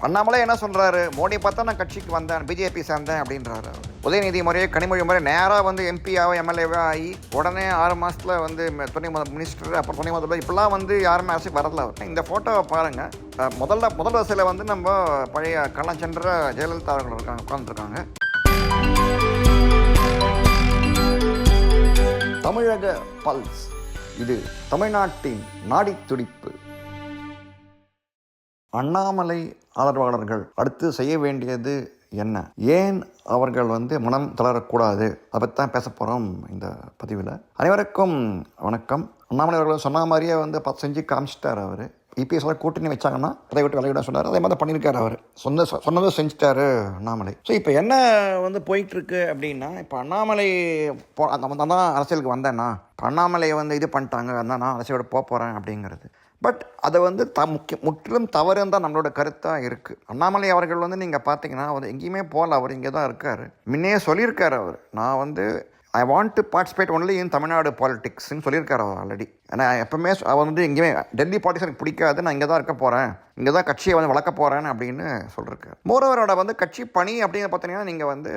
அண்ணாமலை என்ன சொல்கிறாரு மோடி பார்த்தா நான் கட்சிக்கு வந்தேன் பிஜேபி சேர்ந்தேன் அப்படின்றாரு உதயநிதி முறையே கனிமொழி முறை நேராக வந்து எம்பியாவோ எம்எல்ஏவோ ஆகி உடனே ஆறு மாதத்தில் வந்து துணை முதல் மினிஸ்டர் அப்புறம் துணை முதல்வர் இப்படிலாம் வந்து யாருமே அரசுக்கு வரல இந்த ஃபோட்டோவை பாருங்கள் முதல்ல முதல் வரிசையில் வந்து நம்ம பழைய கள்ளம் ஜெயலலிதா அவர்கள் இருக்காங்க உட்காந்துருக்காங்க தமிழக பல்ஸ். இது தமிழ்நாட்டின் நாடி துடிப்பு அண்ணாமலை ஆதரவாளர்கள் அடுத்து செய்ய வேண்டியது என்ன? ஏன் அவர்கள் வந்து மனம் தளரக்கூடாது? அதை பற்றி தான் பேச போகிறோம் இந்த பதிவில். அனைவருக்கும் வணக்கம். அண்ணாமலை அவர்கள் சொன்ன மாதிரியே வந்து பத்து செஞ்சு காமிச்சிட்டார் அவர். இபிஎஸ்ல எல்லாம் கூட்டணி வச்சாங்கன்னா அதை விட்டு விளையாட சொன்னார். அதே மாதிரி தான் பண்ணியிருக்காரு அவர். சொன்ன சொன்னதும் செஞ்சுட்டாரு அண்ணாமலை. ஸோ இப்போ என்ன வந்து போயிட்டு இருக்கு அப்படின்னா இப்போ அண்ணாமலை போ அந்த தான் அரசியலுக்கு வந்தேன்னா அண்ணாமலையை வந்து இது பண்ணிட்டாங்க அதான் நான் அரசியலோட போக போகிறேன் அப்படிங்கிறது. பட் அதை வந்து த முக்கிய முற்றிலும் தவறுன்னு தான் நம்மளோட கருத்தாக இருக்குது அண்ணாமலை அவர்கள் வந்து நீங்கள் பார்த்தீங்கன்னா அவர் எங்கேயுமே போகல அவர் இங்கே தான் இருக்கார். முன்னே சொல்லியிருக்காரு அவர். நான் வந்து I want to participate only in Tamil Nadu பாலிடிக்ஸ்னு சொல்லியிருக்காரு அவர் ஆல்ரெடி ஏன்னா எப்பவுமே அவர் வந்து எங்கேயுமே டெல்லி பாலிடிக்ஸ் எனக்கு பிடிக்காது நான் இங்கே தான் இருக்க போகிறேன் இங்கே தான் கட்சியை வந்து வளர்க்க போகிறேன் அப்படின்னு சொல்லியிருக்காரு மோரோவரோட வந்து கட்சி பணி அப்படின்னு பார்த்தீங்கன்னா நீங்கள் வந்து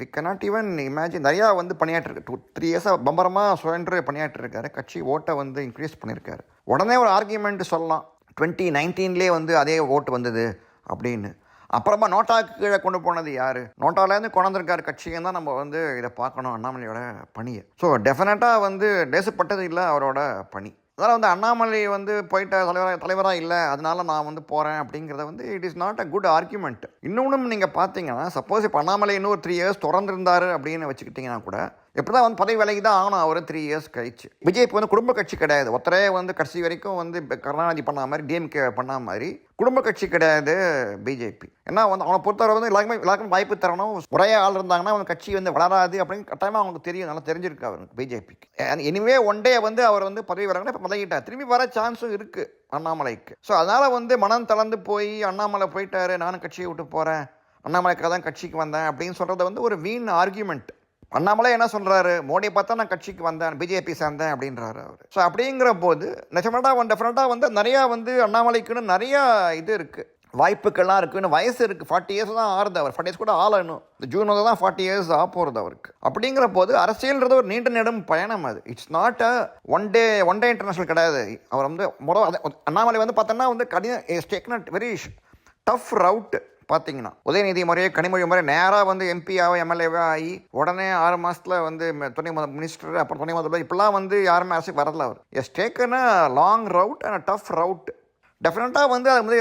வி கனாட் ஈவன் இமேஜின் நிறையா வந்து பணியாற்றிருக்கு. டூ த்ரீ இயர்ஸாக பம்பரமாக சுழன்று பணியாற்றிருக்காரு. கட்சி ஓட்டை வந்து இன்க்ரீஸ் பண்ணியிருக்காரு. உடனே ஒரு ஆர்கியூமெண்ட் சொல்லலாம். டுவெண்ட்டி நைன்டீன்லேயே வந்து அதே ஓட்டு வந்தது அப்படின்னு. அப்புறமா நோட்டாக்கு கீழே கொண்டு போனது யார்? நோட்டாலேருந்து கொண்டிருக்கார் கட்சியும் தான் நம்ம வந்து இதை பார்க்கணும் அண்ணாமலையோட பணியை. ஸோ டெஃபினட்டாக வந்து லேசுப்பட்டது இல்லை அவரோட பணி. அதனால் வந்து அண்ணாமலை வந்து போயிட்ட தலைவராக தலைவராக இல்லை அதனால நான் வந்து போகிறேன் அப்படிங்கிறத வந்து it is not a good argument இன்னொன்றும் நீங்கள் பார்த்தீங்கன்னா சப்போஸ் இப்போ அண்ணாமலை இன்னும் ஒரு த்ரீ இயர்ஸ் தொடர்ந்துருந்தார் அப்படின்னு வச்சுக்கிட்டிங்கன்னா கூட எப்படி தான் வந்து பதவி விலகி தான் ஆகணும். அவர் த்ரீ இயர்ஸ் கழிச்சு. பிஜேபி வந்து குடும்ப கட்சி கிடையாது. ஒருத்தரே வந்து கடைசி வரைக்கும் வந்து கருணாநிதி பண்ண மாதிரி டிஎம்கே பண்ண மாதிரி குடும்ப கட்சி கிடையாது பிஜேபி ஏன்னா வந்து அவனை பொறுத்தவரை வந்து எல்லாருக்குமே எல்லாருக்கும் வாய்ப்பு தரணும். ஒரே ஆள் இருந்தாங்கன்னா அவங்க கட்சி வந்து வளராது அப்படின்னு கட்டாயமாக அவங்களுக்கு தெரியும். நல்லா தெரிஞ்சிருக்கு அவருக்கு பிஜேபிக்கு எனிவே ஒன் டே வந்து அவர் வந்து பதவி வராங்கன்னா இப்போ பதவிட்டார் திரும்பி வர சான்ஸும் இருக்குது அண்ணாமலைக்கு. ஸோ அதனால் வந்து மனம் தளர்ந்து போய் அண்ணாமலை போயிட்டாரு நானும் கட்சியை விட்டு போகிறேன் அண்ணாமலைக்காக தான் கட்சிக்கு வந்தேன் அப்படின்னு சொல்கிறது வந்து ஒரு வீண் ஆர்கியூமெண்ட் அண்ணாமலை என்ன சொல்கிறாரு மோடியை பார்த்தா நான் கட்சிக்கு வந்தேன் பிஜேபி சேர்ந்தேன் அப்படின்றாரு அவர். ஸோ அப்படிங்கிற போது நிஜமாட்டா வந்து டெஃபினட்டாக வந்து நிறையா வந்து அண்ணாமலைக்குன்னு நிறையா இது இருக்குது வாய்ப்புகள்லாம் இருக்குன்னு வயசு இருக்குது ஃபார்ட்டி இயர்ஸ் தான் ஆறுது அவர். ஃபார்ட்டி இயர்ஸ் கூட ஆளணும் இந்த ஜூன் வந்து தான் ஃபார்ட்டி இயர்ஸ் ஆக போகிறது அவருக்கு. அப்படிங்கிற போது அரசியல்ன்றது ஒரு நீண்ட நெடும் பயணம் அது. It's not a one day one day international கிடையாது. அவர் வந்து முறை அண்ணாமலை வந்து பார்த்தோன்னா வந்து கடின டேக்கன் வெரி டஃப் ரவுட் பார்த்தீங்கன்னா உதயநிதி முறையே கனிமொழி முறை நேராக வந்து எம்பியாவோ எம்எல்ஏவோ ஆகி உடனே ஆறு மாதத்தில் வந்து துணை முதல் மினிஸ்டர் அப்புறம் துணை முதல்வர் இப்படிலாம் வந்து யாருமே அரசுக்கு வரல அவர். Has taken long route and tough route டெஃபினட்டாக வந்து அது வந்து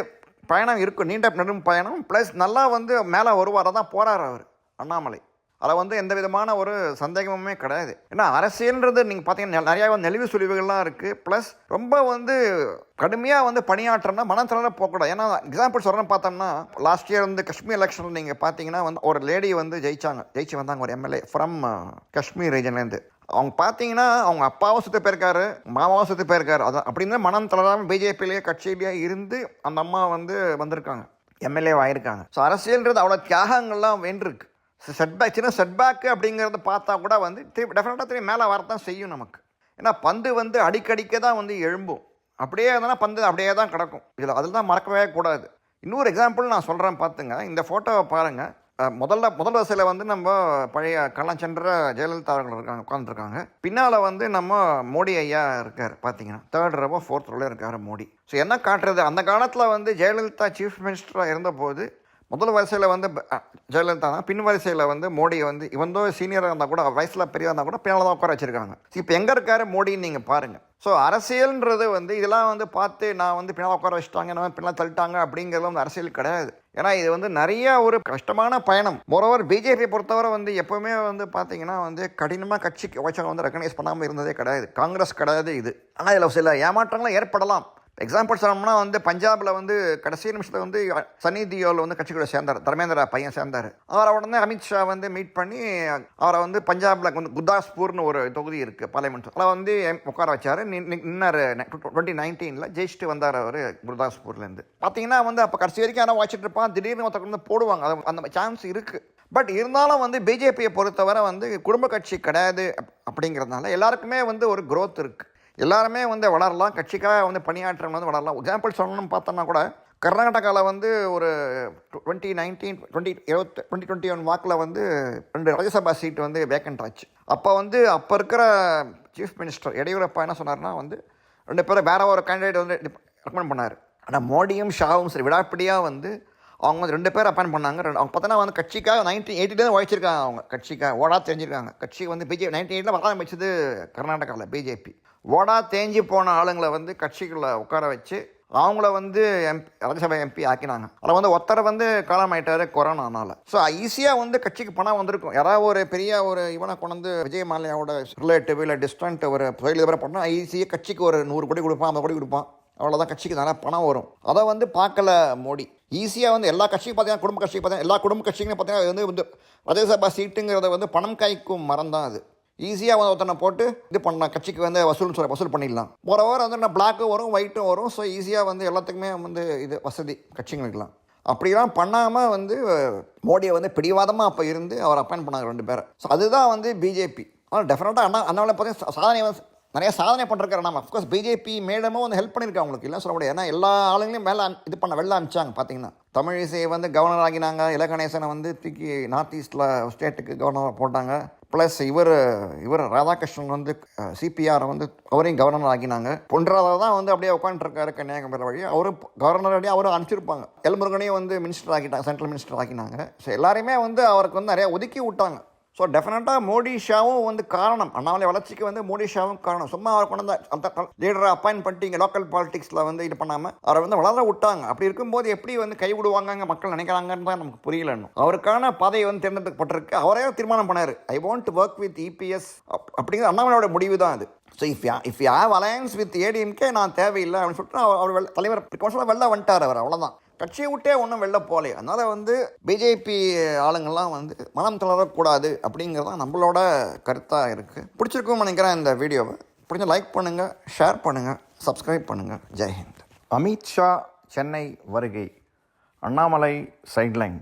பயணம் இருக்கும் நீண்ட நெடும் பயணம் ப்ளஸ் நல்லா வந்து மேலே வருவார் தான் போகிறார் அவர் அண்ணாமலை. அதில் வந்து எந்த விதமான ஒரு சந்தேகமுமே கிடையாது. ஏன்னா அரசியல்ன்றது நீங்கள் பார்த்தீங்கன்னா நிறையா வந்து நெளிவு சுழிவுகள்லாம் இருக்குது ப்ளஸ் ரொம்ப வந்து கடுமையாக வந்து பணியாற்றம்னா மனம் தளர போகக்கூடாது. ஏன்னா எக்ஸாம்பிள் சொல்கிறேன் பார்த்தோம்னா லாஸ்ட் இயர் வந்து காஷ்மீர் எலெக்ஷனில் நீங்கள் பார்த்தீங்கன்னா வந்து ஒரு லேடி வந்து ஜெயிச்சாங்க. ஜெயிச்சு வந்தாங்க ஒரு எம்எல்ஏ ஃப்ரம் காஷ்மீர் ரீஜன்லேருந்து அவங்க பார்த்தீங்கன்னா அவங்க அப்பாவும் சுற்றி போயிருக்காரு மாமாவும் சுற்றி போயிருக்காரு. அதான் அப்படின்னு மனம் தளராமல் பிஜேபியிலேயே கட்சியிலேயே இருந்து அந்த அம்மா வந்து வந்திருக்காங்க. எம்எல்ஏ ஆயிருக்காங்க ஸோ அரசியல்ன்றது அவ்வளோ தியாகங்கள்லாம் வென்றிருக்கு செட்பேக் சின்ன செட்பேக்கு அப்படிங்கிறத பார்த்தா கூட வந்து திருப்பி டெஃபினட்டாக திரும்பி மேலே வரத்தான் செய்யும் நமக்கு. ஏன்னா பந்து வந்து அடிக்கடிக்க தான் வந்து எழும்பும். அப்படியே இருந்தால் பந்து அப்படியே தான் கிடக்கும். இதில் அதில் தான் மறக்கவே கூடாது. இன்னொரு எக்ஸாம்பிள் நான் சொல்கிறேன் பார்த்துங்க. இந்த ஃபோட்டோவை பாருங்கள் முதல்ல முதல் வரிசையில் வந்து நம்ம பழைய கள்ளம் சென்ற ஜெயலலிதா அவர்கள் இருக்காங்க உட்காந்துருக்காங்க பின்னால் வந்து நம்ம மோடி ஐயா இருக்கார் பார்த்தீங்கன்னா. தேர்ட் ரவோ ஃபோர்த் ரோவில் இருக்கார் மோடி. ஸோ என்ன காட்டுறது? அந்த காலத்தில் வந்து ஜெயலலிதா சீஃப் மினிஸ்டராக இருந்தபோது முதல் வரிசையில் வந்து ஜெயலலிதா தான் பின் வரிசையில் வந்து மோடியை வந்து இவந்தோ சீனியராக இருந்தால் கூட வயசில் பெரியதாக இருந்தால் கூட பின்னால் தான் உட்கார வச்சுருக்காங்க. இப்போ எங்கே இருக்காரு மோடின்னு நீங்கள் பாருங்கள் ஸோ அரசியல்ன்றது வந்து இதெல்லாம் வந்து பார்த்து நான் வந்து பின்னால் உட்கார வச்சுட்டாங்க நான் பின்னால் தள்ளிட்டாங்க அப்படிங்கிறது வந்து அரசியல் கிடையாது. ஏன்னா இது வந்து நிறைய ஒரு கஷ்டமான பயணம். மொரோவர் பிஜேபி பொறுத்தவரை வந்து எப்போவுமே வந்து பார்த்தீங்கன்னா வந்து கடினமாக கட்சிக்கு வச்சவங்க வந்து ரெக்கனைஸ் பண்ணாமல் இருந்ததே கிடையாது. காங்கிரஸ் கிடையாது இது. ஆனால் இதில் சில ஏமாற்றங்களும் ஏற்படலாம். எக்ஸாம்பிள் சொல்லணும்னா வந்து பஞ்சாபில் வந்து கடைசி நிமிஷத்தில் வந்து சன்னி தியோவில் வந்து கட்சி கூட சேர்ந்தார். தர்மேந்திரா பையன் சேர்ந்தார். அவரை உடனே அமித்ஷா வந்து மீட் பண்ணி அவரை வந்து பஞ்சாபில் வந்து குர்தாஸ்பூர்னு ஒரு தொகுதி இருக்குது பார்லிமெண்ட் அதில் வந்து உட்கார வச்சார். நின்னார் டுவெண்ட்டி நைன்டீனில் ஜெயிச்சுட்டு வந்தார் அவர் குர்தாஸ்பூர்லேருந்து. பார்த்தீங்கன்னா வந்து அப்போ கடைசி வரைக்கும் யாரும் வச்சுட்டு இருப்பான். திடீர்னு ஒருத்தர் வந்து போடுவாங்க. அது அந்த சான்ஸ் இருக்குது பட் இருந்தாலும் வந்து பிஜேபியை பொறுத்தவரை வந்து குடும்ப கட்சி கிடையாது அப்- அப்படிங்கிறதுனால எல்லாருக்குமே வந்து ஒரு க்ரோத் இருக்குது எல்லாருமே வந்து வளரலாம் கட்சிக்காக வந்து பணியாற்றவங்க வந்து வளரலாம். எக்ஸாம்பிள் சொல்லணும்னு பார்த்தோம்னா கூட கர்நாடகாவில் வந்து ஒரு டுவெண்ட்டி நைன்டீன் டுவெண்ட்டி இருபத்தி டுவெண்ட்டி டுவெண்ட்டி ஒன் வாக்கில் வந்து ரெண்டு ராஜ்யசபா சீட் வந்து வேக்கண்ட் ஆச்சு. அப்போ வந்து அப்போ இருக்கிற சீஃப் மினிஸ்டர் எடியூரப்பா என்ன சொன்னார்னா வந்து ரெண்டு பேரும் வேற ஒரு கேண்டிடேட் வந்து ரெக்கமெண்ட் பண்ணார். ஆனால் மோடியும் ஷாவும் சரி விடாப்பிடியாக வந்து அவங்க வந்து ரெண்டு பேர் அப்பாயின் பண்ணாங்க. ரெண்டு அவங்க பார்த்தோன்னா வந்து கட்சிக்காக நைன்டீன் எயிட்டிலேருந்து உழைச்சிருக்காங்க அவங்க. கட்சிக்காக ஓடா தெரிஞ்சிருக்காங்க. கட்சி வந்து பிஜேபி நைன்டீன் எயிட்டில் வர ஆரம்பிச்சது கர்நாடகாவில் பிஜேபி. ஓடா தேஞ்சி போன ஆளுங்களை வந்து கட்சிக்குள்ளே உட்கார வச்சு அவங்கள வந்து எம்பி ராஜ்யசபா எம்பி ஆக்கினாங்க. அதில் வந்து ஒருத்தர் வந்து காலம் காலமாயிட்டாரு கொரோனானால ஸோ ஈஸியாக வந்து கட்சிக்கு பணம் வந்திருக்கும். யாராவது ஒரு பெரிய ஒரு இவனை கொண்டு வந்து விஜய் மாலையாவோட ரிலேட்டிவ் இல்லை டிஸ்டன்ட் ஒரு தொழிலதிபரை பண்ணால் ஈஸியாக கட்சிக்கு ஒரு நூறு கோடி கொடுப்பான் ஐம்பது கோடி கொடுப்பான். அவ்வளோதான் கட்சிக்கு நிறைய பணம் வரும். அதை வந்து பார்க்கல மோடி. ஈஸியாக வந்து எல்லா கட்சியும் பார்த்தீங்கன்னா குடும்ப கட்சிக்கு பார்த்தீங்கன்னா எல்லா குடும்ப கட்சிகளும் பார்த்தீங்கன்னா அது வந்து வந்து ராஜ்யசபா சீட்டுங்கிறத வந்து பணம் காய்க்கும் மரம் தான் அது. ஈஸியாக வந்து ஒருத்தனை போட்டு இது பண்ணலாம். கட்சிக்கு வந்து வசூல் சொல்ல வசூல் பண்ணிடலாம். போகிற வாரம் வந்து நான் பிளாக்கும் வரும் ஒயிட்டும் வரும். ஸோ ஈஸியாக வந்து எல்லாத்துக்குமே வந்து இது வசதி கட்சிங்களுக்கெல்லாம் அப்படிலாம் பண்ணாமல் வந்து மோடியை வந்து பிடிவாதமாக அப்போ இருந்து அவர் அப்பாயின் பண்ணாங்க ரெண்டு பேரை. ஸோ அதுதான் வந்து பிஜேபி ஆனால் டெஃபினட்டாக அண்ணா அண்ணாவில் பார்த்தீங்கன்னா சாதனை வந்து நிறைய சாதனை பண்ணிருக்காரு நம்ம அஃப்கோர்ஸ் பிஜேபி மேடமும் வந்து ஹெல்ப் பண்ணியிருக்காங்க அவங்களுக்கு இல்லை சொல்ல முடியாது. ஏன்னா எல்லா ஆளுங்களையும் மேலே இது பண்ண வெளில அமிச்சாங்க பார்த்தீங்கன்னா தமிழிசை வந்து கவர்னர் ஆகினாங்க இலகணேசனை வந்து தூக்கி நார்த் ஈஸ்டில் ஸ்டேட்டுக்கு கவர்னராக போட்டாங்க. ப்ளஸ் இவர் இவர் ராதாகிருஷ்ணன் வந்து சிபிஆரை வந்து அவரையும் கவர்னர் ஆக்கினாங்க. பொன்றாத தான் வந்து அப்படியே உட்காந்துருக்காரு கன்னியாகுமரி வழி அவரும் கவர்னர் அப்படியே அவரும் அனுப்பிச்சிருப்பாங்க. எல்முருகனையும் வந்து மினிஸ்டர் ஆக்கிட்டாங்க சென்ட்ரல் மினிஸ்டர் ஆக்கினாங்க. ஸோ எல்லாருமே வந்து அவருக்கு வந்து நிறையா ஒதுக்கி விட்டாங்க. ஸோ டெஃபினட்டாக மோடி ஷாவும் வந்து காரணம். அண்ணாமலை வளர்ச்சிக்கு வந்து மோடி ஷாவும் காரணம். சும்மா அவர் கொண்டு அந்த லீடரை அப்பாயின் பண்ணிட்டு இங்கே லோக்கல் பாலிடிக்ஸில் வந்து இது பண்ணாமல் அவரை வந்து வளர விட்டாங்க. அப்படி இருக்கும்போது எப்படி வந்து கை விடுவாங்க மக்கள் நினைக்கிறாங்கன்னு தான் நமக்கு புரியல அவருக்கான பாதையை வந்து தேர்ந்தெடுக்கப்பட்டிருக்கு. அவரே தீர்மானம் பண்ணார். I want to work with EPS அப்படிங்கிறது அண்ணாமலையோட முடிவு தான் அது so if ya if you have alliance with ADMK நான் தேவையில்லை அப்படின்னு சொல்லிட்டு அவர் அவர் தலைவர் பிரிகாஷனாக வெளில வந்துட்டார் அவர். அவ்வளோதான் கட்சியை விட்டே ஒன்றும் வெளில போகல அதனால் வந்து பிஜேபி ஆளுங்கள்லாம் வந்து மனம் தளரக்கூடாது அப்படிங்கிறது தான் நம்மளோட கருத்தாக இருக்குது பிடிச்சிருக்கும் நினைக்கிறேன் இந்த வீடியோவை. பிடிச்ச லைக் பண்ணுங்கள் ஷேர் பண்ணுங்கள் சப்ஸ்கிரைப் பண்ணுங்கள் ஜெய்ஹிந்த் அமித்ஷா சென்னை வருகை. அண்ணாமலை சைட்லைன்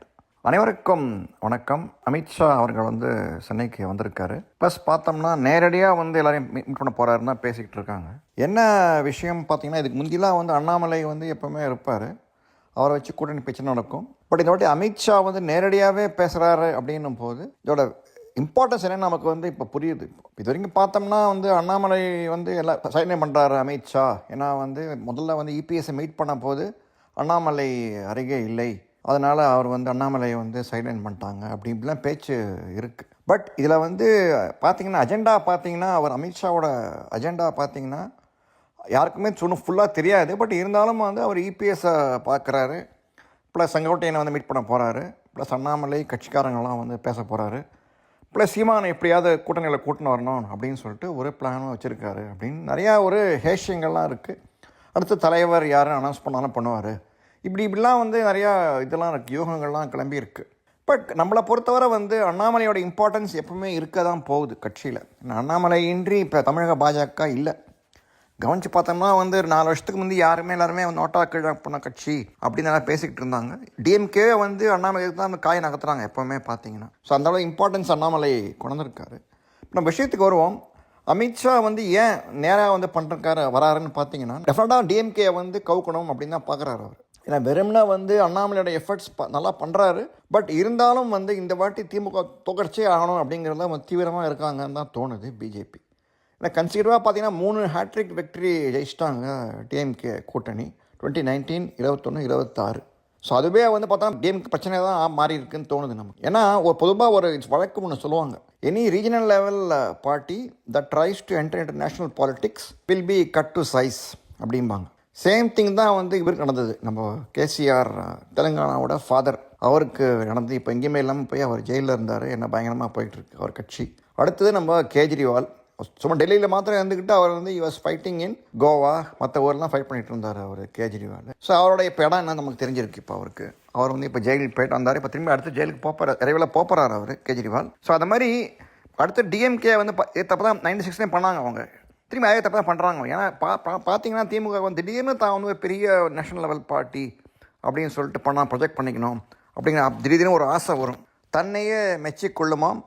அனைவருக்கும் வணக்கம். அமித்ஷா அவர்கள் வந்து சென்னைக்கு வந்திருக்காரு. ப்ளஸ் பார்த்தோம்னா நேரடியாக வந்து எல்லோரையும் மீட் பண்ண போகிறாருன்னா பேசிக்கிட்டு இருக்காங்க. என்ன விஷயம் பார்த்தீங்கன்னா இதுக்கு முந்திலாம் வந்து அண்ணாமலை வந்து எப்போவுமே இருப்பார். அவரை வச்சு கூட்டணி பிரச்சனை நடக்கும். பட் இந்த வாட்டி அமித்ஷா வந்து நேரடியாகவே பேசுகிறாரு அப்படின்னும் போது இதோட இம்பார்ட்டன்ஸ் என்ன நமக்கு வந்து இப்போ புரியுது. இது வரைக்கும் பார்த்தோம்னா வந்து அண்ணாமலை வந்து எல்லா சைனை பண்ணுறாரு அமித்ஷா ஏன்னா வந்து முதல்ல வந்து இபிஎஸ்ஸை மீட் பண்ண போது அண்ணாமலை அருகே இல்லை. அதனால் அவர் வந்து அண்ணாமலையை வந்து சைலண்ட் பண்ணிட்டாங்க அப்படி இப்படிலாம் பேச்சு இருக்குது பட் இதில் வந்து பார்த்தீங்கன்னா அஜெண்டா பார்த்தீங்கன்னா அவர் அமித்ஷாவோட அஜெண்டா பார்த்திங்கன்னா யாருக்குமே சொன்ன ஃபுல்லாக தெரியாது. பட் இருந்தாலும் வந்து அவர் இபிஎஸை பார்க்குறாரு. ப்ளஸ் செங்கோட்டையனை வந்து மீட் பண்ண போகிறாரு ப்ளஸ் அண்ணாமலை கட்சிக்காரங்களாம் வந்து பேச போகிறாரு ப்ளஸ் சீமானை எப்படியாவது கூட்டணியில் கூட்டின்னு வரணும் அப்படின்னு சொல்லிட்டு ஒரு பிளானும் வச்சுருக்காரு அப்படின்னு நிறையா ஒரு ஹேஷியங்கள்லாம் இருக்குது அடுத்து தலைவர் யாரும் அனௌன்ஸ் பண்ணாலும் பண்ணுவார். இப்படி இப்படிலாம் வந்து நிறையா இதெல்லாம் இருக்குது யூகங்கள்லாம் கிளம்பி இருக்குது பட் நம்மளை பொறுத்தவரை வந்து அண்ணாமலையோட இம்பார்ட்டன்ஸ் எப்பவுமே இருக்க தான் போகுது கட்சியில். அண்ணாமலை இன்றி இப்போ தமிழக பாஜக இல்லை. கவனித்து பார்த்தோம்னா வந்து ஒரு நாலு வருஷத்துக்கு முந்தி யாருமே எல்லாருமே வந்து நோட்டா கீழே பண்ண கட்சி அப்படின்னு நல்லா பேசிக்கிட்டு இருந்தாங்க. டிஎம்கே வந்து அண்ணாமலைக்கு தான் அந்த காயை நகர்த்துறாங்க எப்போவுமே பார்த்தீங்கன்னா. ஸோ அந்தளவு இம்பார்ட்டன்ஸ் அண்ணாமலை கொண்டிருக்காரு இப்போ நம்ம விஷயத்துக்கு வருவோம். அமித்ஷா வந்து ஏன் நேராக வந்து பண்ணுறக்காரு வராருன்னு பார்த்தீங்கன்னா டெஃபினட்டாக டிஎம்கே வந்து கவுக்கணும் அப்படின்னு தான் பார்க்குறாரு அவர். ஏன்னா வெறும்னா வந்து அண்ணாமலையோட எஃபர்ட்ஸ் நல்லா பண்ணுறாரு பட் இருந்தாலும் வந்து இந்த வாட்டி திமுக தொகர்ச்சியே ஆகணும் அப்படிங்கிறத வந்து தீவிரமாக இருக்காங்கன்னு தான் தோணுது பிஜேபி ஏன்னா கன்சிடராக பார்த்தீங்கன்னா மூணு ஹேட்ரிக் வெக்ட்ரி ஜெயிச்சிட்டாங்க டிஎம்கே கூட்டணி. டுவெண்ட்டி நைன்டீன் இருபத்தொன்று இருபத்தாறு. ஸோ அதுவே வந்து பார்த்தா டிஎம்கே பிரச்சனை தான் மாறி இருக்குன்னு தோணுது நமக்கு. ஏன்னா ஒரு பொதுவாக ஒரு வழக்கு ஒன்று சொல்லுவாங்க. Any regional level party that tries to enter international politics will be cut to size அப்படிம்பாங்க. சேம் திங் தான் வந்து இவருக்கு நடந்தது. நம்ம கேசிஆர் தெலுங்கானாவோட ஃபாதர் அவருக்கு நடந்து இப்போ எங்கேயுமே இல்லாமல் போய் அவர் ஜெயிலில் இருந்தார். என்ன பயங்கரமாக போயிட்டுருக்கு அவர் கட்சி. அடுத்தது நம்ம கேஜ்ரிவால். சும்மா டெல்லியில் மாத்திரம் இருந்துக்கிட்டு அவர் வந்து யூஎஸ் ஃபைட்டிங் இன் கோவா மற்ற ஊர்லாம் ஃபைட் பண்ணிட்டு இருந்தார் அவர் கேஜ்ரிவால். ஸோ அவரோட இப்போ இடம் என்ன நமக்கு தெரிஞ்சிருக்கு இப்போ அவருக்கு. அவர் வந்து இப்போ ஜெயிலுக்கு போயிட்டு வந்தார். இப்போ திரும்பி அடுத்து ஜெயிலுக்கு போப்பார் விரைவில் போகிறார் அவர் கேஜ்ரிவால். ஸோ அது மாதிரி அடுத்து டிஎம்கே வந்து தப்பு தான் நைன்டி சிக்ஸ்லேயும் பண்ணாங்க அவங்க. திரும்பி அதே தப்பு தான் பண்ணுறாங்க ஏன்னா பா பா- பார்த்தீங்கன்னா திமுக வந்து திடீர்னு தான் வந்து ஒரு பெரிய நேஷனல் லெவல் பார்ட்டி அப்படின்னு சொல்லிட்டு பண்ணால் ப்ரொஜெக்ட் பண்ணிக்கணும் அப்படிங்கிற திடீர்னு ஒரு ஆசை வரும். தன்னையே மெச்சிக்கொள்ளுமாம்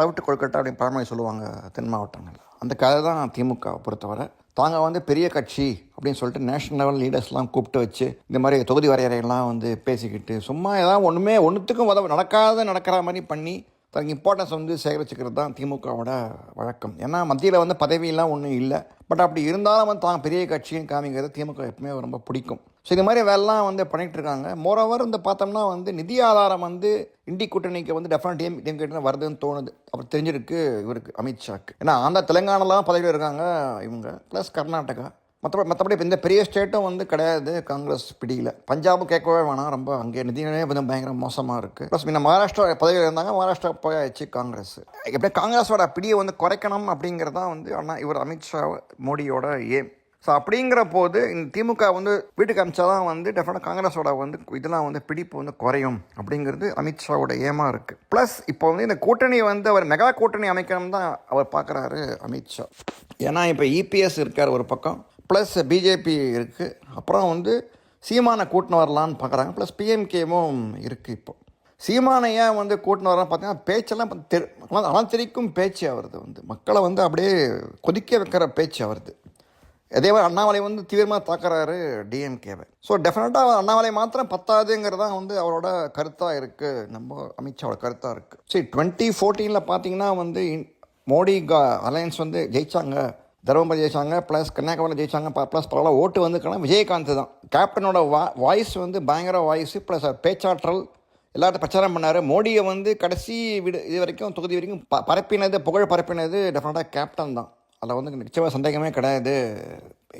தவிட்டு கொழுக்கட்டை அப்படின்னு பழமொழி சொல்லுவாங்க தென் மாவட்டங்களில். அந்த கதை தான் திமுக பொறுத்தவரை. தாங்க வந்து பெரிய கட்சி அப்படின்னு சொல்லிட்டு நேஷனல் லெவல் லீடர்ஸ்லாம் கூப்பிட்டு வச்சு இந்த மாதிரி தொகுதி வரையறையெல்லாம் வந்து பேசிக்கிட்டு சும்மா ஏதாவது ஒன்றுமே ஒன்றுத்துக்கும் உதவ நடக்காத நடக்கிற மாதிரி பண்ணி தனக்கு இம்பார்ட்டன்ஸ் வந்து சேகரிச்சுக்கிறது தான் திமுகவோட வழக்கம். ஏன்னா மத்தியில் வந்து பதவியெல்லாம் ஒன்றும் இல்லை. பட் அப்படி இருந்தாலும் வந்து தான் பெரிய கட்சின்னு காமிங்கிறது திமுக எப்பவுமே ரொம்ப பிடிக்கும். ஸோ இது மாதிரி வேலைலாம் வந்து பண்ணிகிட்டு இருக்காங்க மோரோவர் வந்து பார்த்தோம்னா வந்து நிதி ஆதாரம் வந்து இண்டி கூட்டணிக்கு வந்து டெஃபினட் டிஎம் டிஎம் வருதுன்னு தோணுது. அப்புறம் தெரிஞ்சிருக்கு இவருக்கு அமித்ஷாக்கு ஏன்னா ஆந்திரா தெலுங்கானாலாம் பதவியில் இருக்காங்க இவங்க. ப்ளஸ் கர்நாடகா. மற்றபடி மற்றபடி இப்போ இந்த பெரிய ஸ்டேட்டும் வந்து கிடையாது. காங்கிரஸ் பிடியில் பஞ்சாபு கேட்கவே வேணாம். ரொம்ப அங்கே நிதிநிலையே கொஞ்சம் பயங்கர மோசமாக இருக்குது ப்ளஸ் இந்த மகாராஷ்டிரா பதவியில் இருந்தாங்க. மகாராஷ்டிரா போயாச்சு காங்கிரஸ். எப்படி காங்கிரஸோட பிடியை வந்து குறைக்கணும் அப்படிங்கிறதான் வந்து ஆனால் இவர் அமித்ஷா மோடியோட ஏம் ஸோ அப்படிங்கிற போது இந்த திமுக வந்து வீட்டுக்கு அமிச்சா தான் வந்து டெஃபினட் காங்கிரஸோட வந்து இதெல்லாம் வந்து பிடிப்பு வந்து குறையும் அப்படிங்கிறது அமித்ஷாவோட ஏமா இருக்குது ப்ளஸ் இப்போ வந்து இந்த கூட்டணி வந்து அவர் மெகா கூட்டணி அமைக்கணும் தான் அவர் பார்க்குறாரு அமித்ஷா ஏன்னா இப்போ இபிஎஸ் இருக்கார் ஒரு பக்கம் ப்ளஸ் பிஜேபி இருக்குது அப்புறம் வந்து சீமானை கூட்டின்னு வரலான்னு பார்க்குறாங்க. ப்ளஸ் பிஎம்கேவும் இருக்குது இப்போ. சீமானை வந்து கூட்டின்னு வரலாம் பார்த்தீங்கன்னா பேச்செல்லாம் தெரு தெரி அலந்தரிக்கும் பேச்சு அவரது வந்து. மக்களை வந்து அப்படியே கொதிக்க வைக்கிற பேச்சு அவரது. அதே மாதிரி அண்ணாமலை வந்து தீவிரமாக தாக்குறாரு டிஎம்கேவை ஸோ டெஃபினட்டாக அண்ணாமலை மாத்திரம் பத்தாதுங்கிறது தான் வந்து அவரோட கருத்தாக இருக்குது நம்ம அமித்ஷாவோட கருத்தாக இருக்குது சரி டுவெண்ட்டி ஃபோர்டீனில் பார்த்தீங்கன்னா வந்து இன்- மோடி கா அலையன்ஸ் வந்து ஜெயிச்சாங்க. தருமபுரி ஜெயிச்சாங்க ப்ளஸ் கன்னியாகுமரி ஜெயிச்சாங்க ப்ளஸ் பரவாயில்ல ஓட்டு வந்து விஜயகாந்த் தான். கேப்டனோட வா வாய்ஸ் வந்து பயங்கர வாய்ஸ் ப்ளஸ் பேச்சாற்றல் எல்லாத்தையும் பிரச்சாரம் பண்ணார். மோடியை வந்து கடைசி விடு இது வரைக்கும் தொகுதி வரைக்கும் ப பரப்பினது புகழ் பரப்பினது டெஃபினட்டாக கேப்டன் தான். அதில் வந்து நிச்சயமாக சந்தேகமே கிடையாது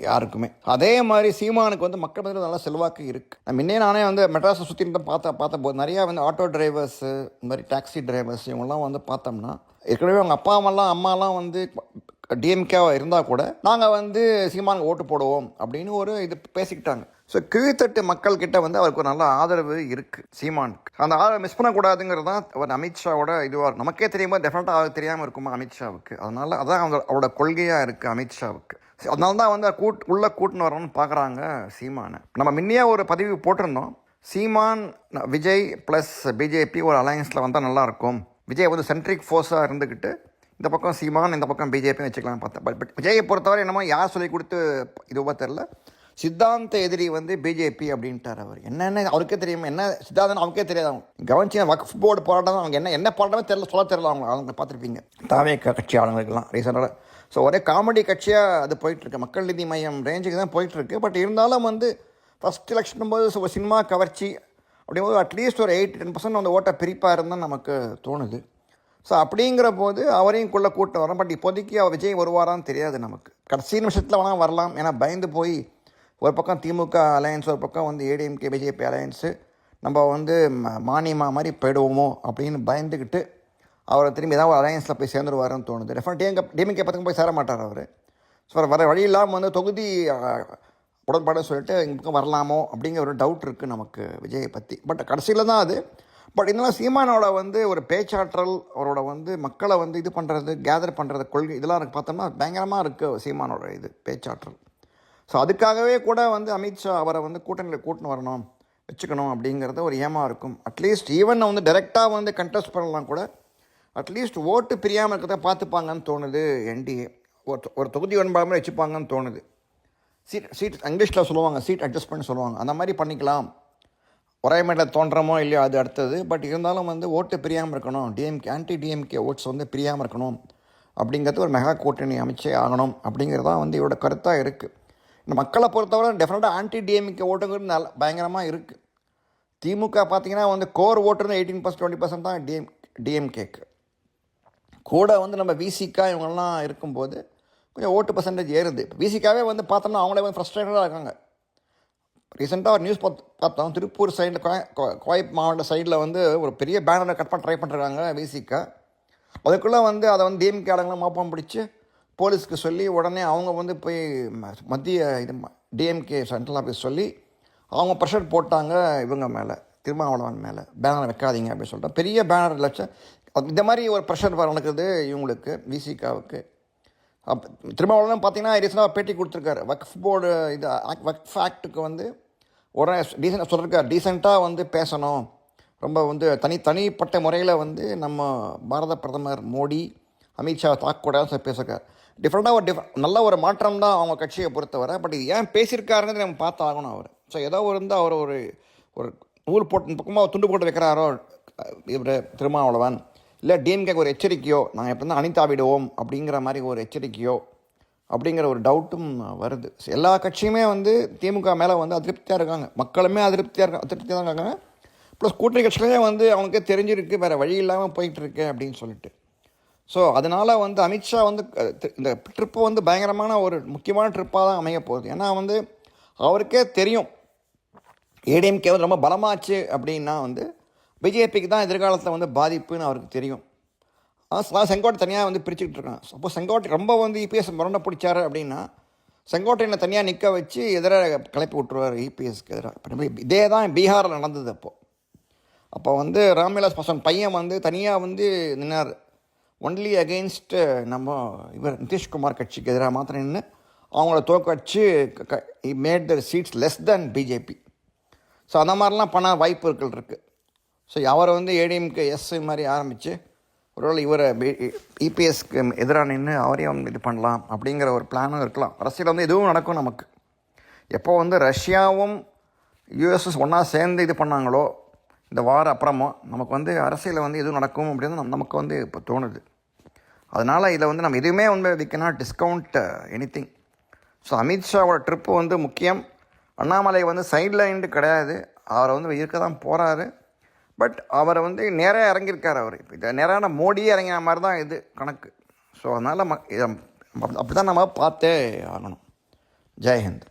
யாருக்குமே. அதே மாதிரி சீமானுக்கு வந்து மக்கள் மத்தியில் நல்ல செல்வாக்கு இருக்குது நான் முன்னே நானே வந்து மெட்ராஸை சுற்றிட்டு பார்த்த பார்த்த போது நிறையா வந்து ஆட்டோ டிரைவர்ஸு இந்த மாதிரி டாக்ஸி டிரைவர்ஸ் இவங்கெல்லாம் வந்து பார்த்தோம்னா ஏற்கனவே அவங்க அப்பா அம்மாலாம் அம்மாலாம் வந்து டிஎம்கேவாக இருந்தால் கூட நாங்கள் வந்து சீமானுக்கு ஓட்டு போடுவோம் அப்படின்னு ஒரு இது பேசிக்கிட்டாங்க. ஸோ கீழ்த்தட்டு மக்கள் கிட்ட வந்து அவருக்கு ஒரு நல்ல ஆதரவு இருக்குது சீமானுக்கு. அந்த ஆதரவை மிஸ் பண்ணக்கூடாதுங்கிறது தான் அவர் அமித்ஷாவோட இதுவாக இருக்கும். நமக்கே தெரியுமா டெஃபினட்டாக அவருக்கு தெரியாமல் இருக்குமா அமித்ஷாவுக்கு அதனால் அதான் அவங்க அவரோட கொள்கையாக இருக்குது அமித்ஷாவுக்கு அதனால தான் வந்து கூட் உள்ளே கூட்டின்னு வரணும்னு பார்க்குறாங்க சீமானை. நம்ம முன்னையே ஒரு பதிவு போட்டிருந்தோம். சீமான் விஜய் ப்ளஸ் பிஜேபி ஒரு அலையன்ஸில் வந்தால் நல்லாயிருக்கும் விஜய் வந்து சென்ட்ரிக் ஃபோர்ஸாக இருந்துக்கிட்டு இந்த பக்கம் சீமான் இந்த பக்கம் பிஜேபின்னு வச்சுக்கலாம் பார்த்தேன். பட் பட் விஜயை பொறுத்தவரை என்னமோ யார் சொல்லி கொடுத்து இதுவாக தெரில சித்தாந்த எதிரி வந்து பிஜேபி அப்படின்ட்டார் அவர். என்னென்ன அவருக்கே தெரியுமா என்ன சித்தாந்தம் அவருக்கே தெரியாது அவங்க. கவனிச்சு வக்ஃப் போர்டு போராட்டம் அவங்க என்ன என்ன போராட்டமே தெரியல சொல்ல தெரியல அவங்க அவங்க பார்த்துருப்பீங்க. தாவே கட்சி ஆளுங்களுக்கெல்லாம் ரீசெண்டாக ஸோ ஒரே காமெடி கட்சியாக அது போயிட்டுருக்கு. மக்கள் நீதி மையம் ரேஞ்சுக்கு தான் போயிட்டுருக்கு. பட் இருந்தாலும் வந்து ஃபஸ்ட் எலெக்ஷன் போது ஒரு சினிமா கவர்ச்சி அப்படிங்கும்போது அட்லீஸ்ட் ஒரு எயிட் டென் பர்சன்ட் அந்த ஓட்டை பிரிப்பாக இருந்தால் நமக்கு தோணுது. ஸோ அப்படிங்கிற போது அவரையும் குள்ளே கூட்டம் வரோம். பட் இப்போதைக்கு அவர் விஜய் வருவாரான்னு தெரியாது நமக்கு. கடைசி நிமிஷத்தில் வேணால் வரலாம். ஏன்னா பயந்து போய் ஒரு பக்கம் திமுக அலையன்ஸ் ஒரு பக்கம் வந்து ஏடிஎம்கே பிஜேபி அலையன்ஸு. நம்ம வந்து ம- மானியமா மாதிரி போயிடுவோமோ அப்படின்னு பயந்துக்கிட்டு அவரை திரும்பி ஏதாவது ஒரு அலையன்ஸில் போய் சேர்ந்துருவாருன்னு தோணுது. டெஃபினட் டிஎம்கே டிஎம்கே பக்கம் போய் சேர மாட்டார் அவர். ஸோ வர வழி இல்லாமல் வந்து தொகுதி உடன்பாடு சொல்லிட்டு இந்த பக்கம் வரலாமோ அப்படிங்கிற ஒரு டவுட் இருக்குது நமக்கு விஜயை பற்றி பட் கடைசியில் தான் அது. பட் இதெல்லாம் சீமானோட வந்து ஒரு பேச்சாற்றல் அவரோட வந்து மக்களை வந்து இது பண்ணுறது கேதர் பண்ணுறது கொள்கை இதெல்லாம் இருக்கு. பார்த்தோம்னா பயங்கரமாக இருக்குது சீமானோட இது பேச்சாற்றல். ஸோ அதுக்காகவே கூட வந்து அமித்ஷா அவரை வந்து கூட்டணியில் கூட்டின்னு வரணும் வச்சுக்கணும் அப்படிங்கிறது ஒரு ஏமா இருக்கும். அட்லீஸ்ட் ஈவன் வந்து டைரெக்டாக வந்து கண்டெஸ்ட் பண்ணலாம் கூட அட்லீஸ்ட் ஓட்டு பிரியாமல் இருக்கிறத பார்த்துப்பாங்கன்னு தோணுது என்டிஏ ஒரு ஒரு தொகுதி ஒன்பது வச்சுப்பாங்கன்னு தோணுது. சீட் சீட் இங்கிலீஷில் சொல்லுவாங்க சீட் அட்ஜஸ்ட்மெண்ட் சொல்லுவாங்க. அந்த மாதிரி பண்ணிக்கலாம். ஒரே மேட்டில் தோன்றமோ இல்லையோ அது அடுத்தது. பட் இருந்தாலும் வந்து ஓட்டு பிரியாமல் இருக்கணும். டிஎம்கே ஆன்டி டிஎம்கே ஓட்ஸ் வந்து பிரியாமல் இருக்கணும். அப்படிங்கிறது ஒரு மெகா கூட்டணி அமைச்சே ஆகணும். அப்படிங்கிறது தான் வந்து இவரோட கருத்தாக இருக்குது மக்களை பொறுத்தவரை டெஃபினட்டாக ஆன்டி டிஎம்கே ஓட்டுங்கிறது நல்ல பயங்கரமாக இருக்குது திமுக பார்த்தீங்கன்னா வந்து கோர் ஓட்டுறது எயிட்டீன் பர்சன்ட் டுவெண்ட்டி பர்சன்ட் தான் டிஎம் டிஎம்கேக்கு கூட வந்து நம்ம விசிகா இவங்கெல்லாம் இருக்கும்போது கொஞ்சம் ஓட்டு பர்சன்டேஜ் ஏறுது. இப்போ விசிகாவே வந்து பார்த்தோம்னா அவங்களே வந்து ஃப்ரஸ்ட்ரேட்டடாக இருக்காங்க. ரீசெண்டாக ஒரு நியூஸ் பார்த்து பார்த்தோம். திருப்பூர் சைடில் கோய் மாவட்ட சைடில் வந்து ஒரு பெரிய பேனரை கட் பண்ண ட்ரை பண்ணுறாங்க விசிகா அதுக்குள்ளே வந்து அதை வந்து டிஎம்கே ஆளுங்களாம் மாப்பம் பிடிச்சி போலீஸ்க்கு சொல்லி உடனே அவங்க வந்து போய் ம- மத்திய இது டிஎம்கே சென்ட்ரல் ஆஃபீஸ் சொல்லி அவங்க ப்ரெஷர் போட்டாங்க இவங்க மேலே திருமாவளவன் மேலே. பேனர் வைக்காதீங்க அப்படின்னு சொல்லிட்டு. பெரிய பேனர் லட்சம் இந்த மாதிரி ஒரு ப்ரெஷர் நடக்குது இவங்களுக்கு விசிகாவுக்கு அப் திருமாவளவன் பார்த்தீங்கன்னா ரீசெண்டாக பேட்டி கொடுத்துருக்காரு. வக்ஃப் போர்டு இது வக்ஃப் ஆக்டுக்கு வந்து உடனே டீசெண்டாக சொல்லியிருக்காரு டீசெண்டாக வந்து பேசணும். ரொம்ப வந்து தனி தனிப்பட்ட முறையில் வந்து நம்ம பாரத பிரதமர் மோடி அமித்ஷா தாக்கூடாது பேசுகிறார் டிஃப்ரெண்ட்டாக ஒரு டிஃப் நல்ல ஒரு மாற்றம் தான் அவங்க கட்சியை பொறுத்தவரை. பட் இது ஏன் பேசியிருக்காருங்கிறது நம்ம பார்த்து ஆகணும் அவர். ஸோ ஏதோ ஒரு வந்து அவர் ஒரு ஒரு நூல் போட்டு பக்கமாக துண்டு போட்டு வைக்கிறாரோ இவர் திருமாவளவன். இல்லை டிஎம்கேக்கு ஒரு எச்சரிக்கையோ நாங்கள் எப்போ தான் அனிதா விடுவோம் அப்படிங்கிற மாதிரி ஒரு எச்சரிக்கையோ அப்படிங்கிற ஒரு டவுட்டும் வருது. எல்லா கட்சியுமே வந்து திமுக மேலே வந்து அதிருப்தியாக இருக்காங்க. மக்களுமே அதிருப்தியாக இருக்க அதிருப்தியாக தான் இருக்காங்க. ப்ளஸ் கூட்டணி கட்சிகளே வந்து அவங்களுக்கே தெரிஞ்சிருக்கு வேறு வழி இல்லாமல் போயிட்டுருக்கு அப்படின்னு சொல்லிட்டு. ஸோ அதனால் வந்து அமித்ஷா வந்து இந்த ட்ரிப்பு வந்து பயங்கரமான ஒரு முக்கியமான ட்ரிப்பாக தான் அமைய போகுது. ஏன்னா வந்து அவருக்கே தெரியும் ஏடிஎம்கே வந்து ரொம்ப பலமாச்சு அப்படின்னா வந்து பிஜேபிக்கு தான் எதிர்காலத்தில் வந்து பாதிப்புன்னு அவருக்கு தெரியும். ஆனால் செங்கோட்டை தனியாக வந்து பிரிச்சுக்கிட்டு இருக்காங்க. அப்போ செங்கோட்டை ரொம்ப வந்து இபிஎஸ் முரண்டை பிடிச்சாரு அப்படின்னா செங்கோட்டையனை தனியாக நிற்க வச்சு எதிராக கிளப்பி விட்டுருவார் இபிஎஸ்க்கு எதிராக இதே தான் பீகாரில் நடந்தது அப்போது அப்போ வந்து ராம்விலாஸ் பாஸ்வான் பையன் வந்து தனியாக வந்து நின்னார். ஒன்லி அகெயின்ஸ்ட்டு நம்ம இவர் நிதிஷ்குமார் கட்சிக்கு எதிராக மாத்திரம் நின்று அவங்கள தோக்கடிச்சு made the seats less then BJP so அந்த மாதிரிலாம் பண்ண வாய்ப்புகள் இருக்குது ஸோ அவரை வந்து ஏடிஎம்கே எஸ் மாதிரி ஆரம்பித்து ஒருவேளை இவரை இபிஎஸ்க்கு எதிராக நின்று அவரையும் இது பண்ணலாம் அப்படிங்கிற ஒரு பிளானும் இருக்கலாம். அரசியல் வந்து எதுவும் நடக்கும் நமக்கு. எப்போ வந்து ரஷ்யாவும் யூஎஸ்எஸ் ஒன்றா சேர்ந்து இது பண்ணாங்களோ இந்த வாரம் அப்புறமா நமக்கு வந்து அரசியலில் வந்து எதுவும் நடக்கும் அப்படின்னு நமக்கு வந்து இப்போ தோணுது. அதனால் இதில் வந்து நம்ம எதுவுமே வந்து we cannot discount any thing so அமித்ஷாவோட trip வந்து முக்கியம். அண்ணாமலை வந்து சைடில் கிடையாது. அவரை வந்து இருக்க தான் போகிறாரு பட் அவரை வந்து நேராக இறங்கியிருக்கார் அவர். இப்போ இதை நேரான மோடியே இறங்கின மாதிரி தான் இது கணக்கு. ஸோ அதனால் ம அப்படி தான் நம்ம பார்த்தே ஆகணும். ஜெய்ஹிந்த்